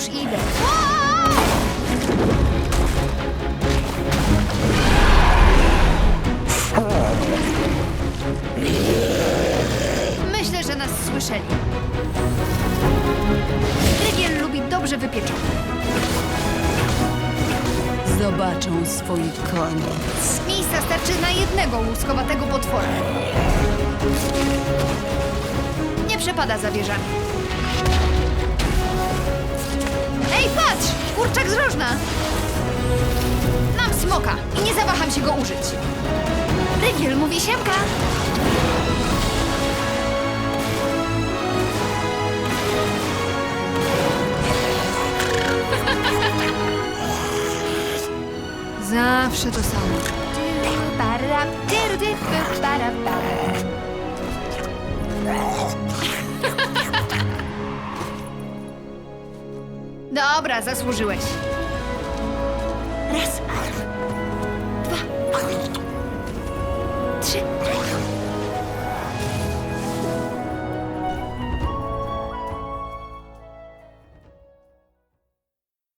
już idę. Myślę, że nas słyszeli. Rygiel lubi dobrze wypieczone. Zobaczą swój koniec. Miejsca starczy na jednego łuskowatego potwora. Nie przepada za wieżami. Kurczak z rożna! Mam smoka i nie zawaham się go użyć. Rygiel mówi siemka. Zawsze to samo. Dobra, zasłużyłeś. Raz, dwa, trzy,